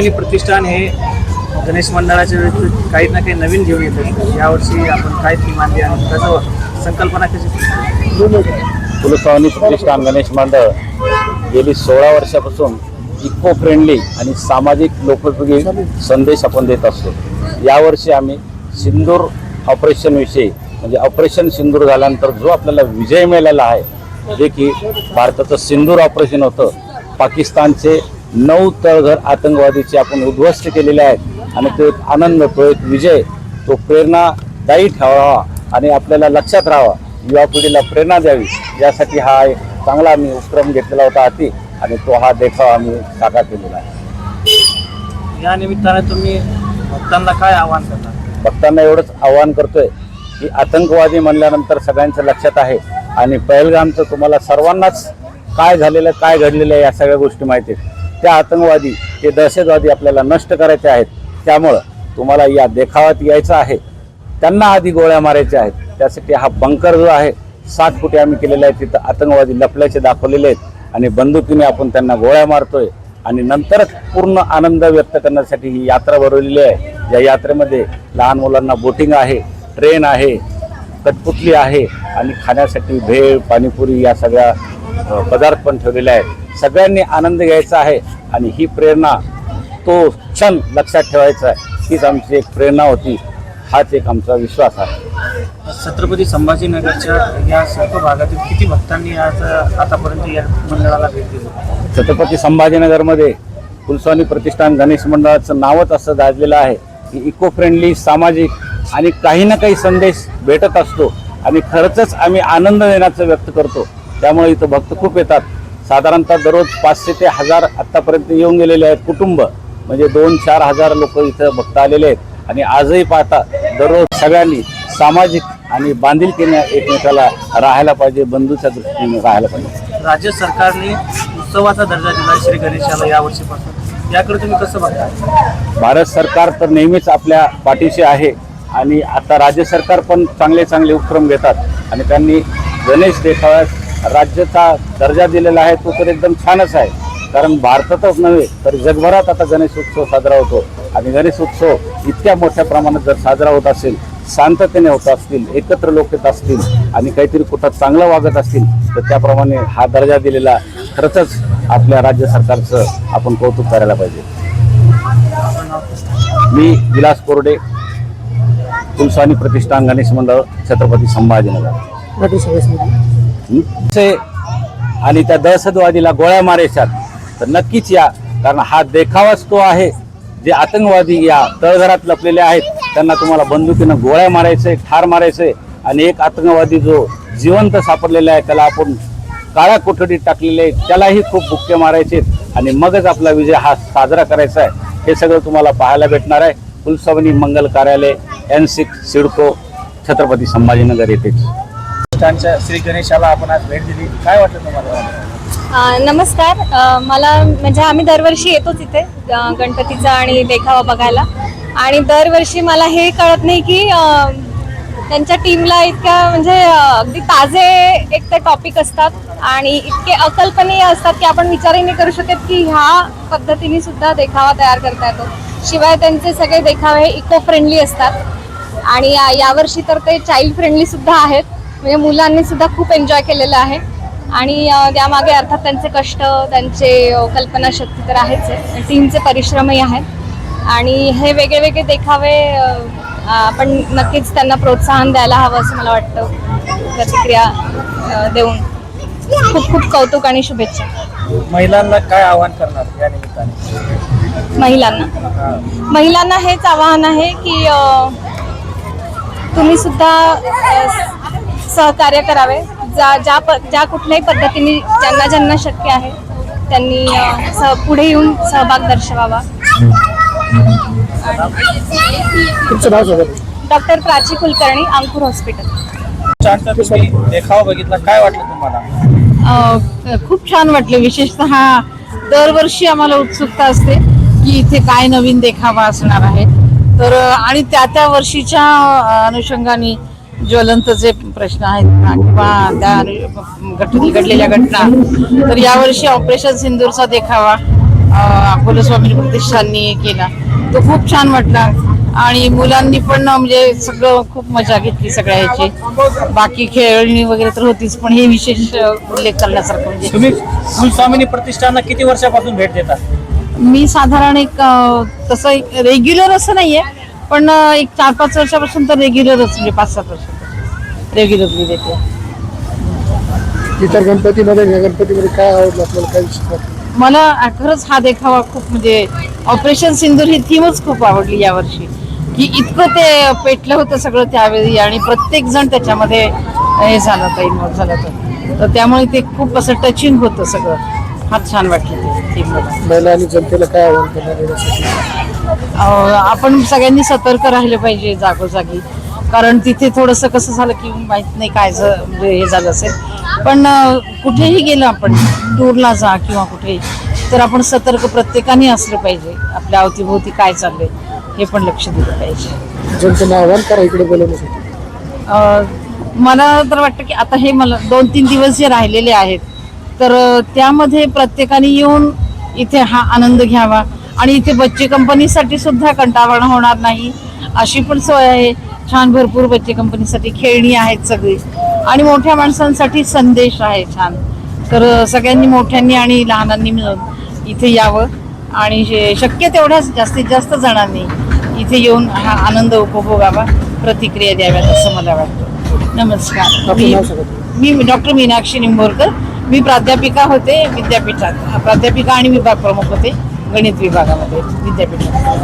जमिनी प्रतिष्ठान हे गणेश मंडळाच्या व्यतिरिक्त काही ना काही नवीन घेऊन येतं यावर्षी आपण काय थीम आणली आणि त्याचं संकल्पना कशी कुलस्वामी प्रतिष्ठान गणेश मंडळ गेली सोळा वर्षापासून इको फ्रेंडली आणि सामाजिक लोकोपयोगी संदेश आपण देत असतो. यावर्षी आम्ही सिंदूर ऑपरेशनविषयी म्हणजे ऑपरेशन सिंदूर झाल्यानंतर जो आपल्याला विजय मिळालेला आहे जे की भारताचं सिंदूर ऑपरेशन होतं पाकिस्तानचे नऊ तळघर आतंकवादीचे आपण उद्ध्वस्त केलेले आहेत. आणि तो एक आनंद तो एक विजय तो प्रेरणादायी ठेवावा आणि आपल्याला लक्षात राहावा. युवा पिढीला प्रेरणा द्यावी. यासाठी हा एक चांगला आम्ही उपक्रम घेतलेला होता हाती आणि तो हा देखावा आम्ही साकार केलेला आहे. या निमित्ताने तुम्ही भक्तांना काय आवाहन करणार भक्तांना एवढंच आवाहन करतोय की आतंकवादी म्हणल्यानंतर सगळ्यांचं लक्षात आहे. आणि पहलगामचं तुम्हाला सर्वांनाच काय झालेलं काय घडलेलं आहे या सगळ्या गोष्टी माहिती आहेत. त्या आतंकवादी ते दहशतवादी आपल्याला नष्ट करायचे आहेत. त्यामुळं तुम्हाला या देखावात यायचं आहे. त्यांना आधी गोळ्या मारायच्या आहेत. त्यासाठी हा बंकर जो आहे सात फुटे आम्ही केलेला आहे. तिथं आतंकवादी लपल्याचे दाखवलेले आहेत. आणि बंदुकीने आपण त्यांना गोळ्या मारतोय. आणि नंतरच पूर्ण आनंद व्यक्त करण्यासाठी ही यात्रा भरवलेली आहे. या यात्रेमध्ये लहान मुलांना बोटिंग आहे ट्रेन आहे कटपुतली आहे. आणि खाण्यासाठी भेळ पाणीपुरी या सगळ्या पदार्थ पण ठेवलेले आहेत. सगळ्यांनी आनंद घ्यायचा आहे आणि ही प्रेरणा तो क्षण लक्षात ठेवायचा आहे. हीच आमची एक प्रेरणा होती. हाच एक आमचा विश्वास आहे. छत्रपती संभाजीनगरच्या या सर्व भागातील किती भक्तांनी आज आतापर्यंत या मंडळाला भेट दिली? छत्रपती संभाजीनगरमध्ये कुलस्वामी प्रतिष्ठान गणेश मंडळाचं नावच असं गाजलेलं आहे की इको फ्रेंडली सामाजिक आणि काही ना काही संदेश भेटत असतो आणि खरंच आम्ही आनंद देण्याचं व्यक्त करतो. त्यामुळे इथं भक्त खूप येतात. साधारणतः दररोज पाचशे ते हजार आत्तापर्यंत येऊन गेलेले आहेत कुटुंब. म्हणजे दोन चार हजार लोक इथं भक्त आलेले आहेत. आणि आजही पाहता दररोज सगळ्यांनी सामाजिक आणि बांधिलकीने एकमेकाला राहायला पाहिजे बंधूच्या दृष्टीने राहायला पाहिजे. राज्य सरकारने उत्सवाचा दर्जा दिला श्री गणेशाला या वर्षीपासून. याकडे तुम्ही कसं बघता? भारत सरकार तर नेहमीच आपल्या पाठीशी आहे. आणि आता राज्य सरकार पण चांगले चांगले उपक्रम घेतात. आणि त्यांनी गणेश देखाव्यास राज्याचा दर्जा दिलेला आहे तो तर एकदम छानच आहे. कारण भारतातच नव्हे तर जगभरात आता गणेश उत्सव साजरा होतो. आणि गणेश उत्सव इतक्या मोठ्या प्रमाणात जर साजरा होत असेल शांततेने होत असतील एकत्र लोक येत असतील आणि काहीतरी कुठं चांगलं वागत असतील तर त्याप्रमाणे हा दर्जा दिलेला खरंच आपल्या राज्य सरकारचं आपण कौतुक करायला पाहिजे. मी विलास कोरडे तुलसानी प्रतिष्ठान गणेश मंडळ छत्रपती संभाजीनगर. आणि त्या दहशतवादीला गोळ्या मारेशात. तर नक्कीच या कारण हा देखावाच तो आहे. जे आतंकवादी या तळघरात लपलेले आहेत त्यांना तुम्हाला बंदुकीनं गोळ्या मारायचंय ठार मारायचंय आणि एक आतंकवादी जो जिवंत सापडलेला आहे त्याला आपण काळ्या कोठडीत टाकलेले आहे त्यालाही खूप बुक्के मारायचे आणि मगच आपला विजय हा साजरा करायचा आहे. हे सगळं तुम्हाला पाहायला भेटणार आहे. कुलसवनी मंगल कार्यालय एन सिक्स सिडको छत्रपती संभाजीनगर येथे प्रतिष्ठानच्या श्री गणेशाला आपण आज भेट दिली. काय वाटलं तुम्हाला? नमस्कार. मला म्हणजे आम्ही दरवर्षी येतो तिथे गणपतीचा आणि देखावा बघायला. आणि दरवर्षी मला हे कळत नाही की त्यांच्या टीमला इतक्या म्हणजे अगदी ताजे एक ते टॉपिक असतात आणि इतके अकल्पनीय असतात की आपण विचारही नाही करू शकत की ह्या पद्धतीने सुद्धा देखावा तयार करता येतो. शिवाय त्यांचे सगळे देखावे इको फ्रेंडली असतात. आणि यावर्षी तर ते चाइल्ड फ्रेंडली सुद्धा आहेत. म्हणजे मुलांनी सुद्धा खूप एन्जॉय केलेलं आहे. आणि त्यामागे अर्थात त्यांचे कष्ट त्यांचे कल्पनाशक्ती तर आहेच आहे. टीमचे परिश्रमही आहेत. आणि हे वेगळे वेगळे देखावे आपण नक्कीच त्यांना प्रोत्साहन द्यायला हवं असं मला वाटतं. प्रतिक्रिया देऊन. खूप खूप कौतुक आणि शुभेच्छा. महिलांना काय आवाहन करणार या निमित्ताने? महिलांना. महिलांना हेच आवाहन आहे की तुम्ही सुद्धा सहकार्य करावे. ज्या ज्या प ज्या कुठल्याही पद्धतीने ज्यांना ज्यांना शक्य आहे त्यांनी सह पुढे येऊन सहभाग दर्शवावा. तुमचं नाव सांगा. Doctor Prachi Kulkarni Ankur hospital. छानचा तुम्ही देखावा बघितला. काय वाटलं तुम्हाला? अ, खूप छान वाटले. विशेषतः दरवर्षी आम्हाला उत्सुकता असते की इथे काय नवीन देखावा असणार आहे. तर अ, आणि त्या त्या वर्षीच्या अ, अनुषंगाने ज्वलंत जे प्रश्न आहेत ना, किंवा त्या घडलेल्या घटना तर यावर्षी ऑपरेशन सिंदूरचा देखावा अकोला स्वामी प्रतिष्ठाननी केला. तो खूप छान वाटला आणि मुलांनी पण म्हणजे सगळं खूप मजा घेतली सगळ्या ह्याची बाकी खेळणी वगैरे तर होतीच पण हे विशेष उल्लेख करण्यासारखं म्हणजे तुम्ही कुलस्वामिनी प्रतिष्ठानला किती वर्षापासून भेट देता? मी साधारण एक तसं एक रेग्युलर असं नाहीये. पण एक चार पाच वर्षापासून तर रेग्युलरच म्हणजे पाच सात वर्षापासून रेग्युलरली देते. इतर गणपतीमध्ये गणपतीमध्ये काय आवडलं आपल्याला? काय विशेष मला खरंच हा देखावा खूप म्हणजे ऑपरेशन सिंदूर ही थीमच खूप आवडली यावर्षी की इतकं ते पेटलं होतं सगळं त्यावेळी आणि प्रत्येक जण त्याच्यामध्ये हे झालं होतं इन्व्हॉल्व झालं होतं. तर त्यामुळे ते खूप असं टचिंग होतं सगळं. फार छान वाटलं ते महिला आणि जनतेला काय आव्हान करणार यासाठी अं, आपण सगळ्यांनी सतर्क राहिले पाहिजे जागोजागी. कारण तिथे थोडंसं कसं झालं की माहीत नाही काय झ- म्हणजे हे झालं असेल. पण अं, कुठेही गेलं आपण टूरला जा किंवा कुठेही तर आपण सतर्क प्रत्येकाने असलं पाहिजे. आपल्या अवतीभोवती काय चाललंय हे पण लक्ष दिलं पाहिजे. जनतेला आव्हान करा इकडे बोलवण्यासाठी. अ, मला तर वाटतं की आता हे मला दोन तीन दिवस जे राहिलेले आहेत तर त्यामध्ये प्रत्येकाने येऊन इथे हा आनंद घ्यावा. आणि इथे बच्चे कंपनीसाठी सुद्धा कंटाळवाणा होणार नाही. अशी पण सोय आहे. छान भरपूर बच्चे कंपनीसाठी खेळणी आहेत सगळी. आणि मोठ्या माणसांसाठी संदेश आहे छान. तर सगळ्यांनी मोठ्यांनी आणि लहानांनी मिळून इथे यावं. आणि शक्य तेवढ्याच जास्तीत जास्त जणांनी इथे येऊन हा आनंद उपभोगावा प्रतिक्रिया द्याव्यात असं मला वाटतं. नमस्कार. मी. मी डॉक्टर मीनाक्षी निंबोरकर. मी प्राध्यापिका होते विद्यापीठात. प्राध्यापिका आणि विभाग प्रमुख होते गणित विभागामध्ये विद्यापीठात.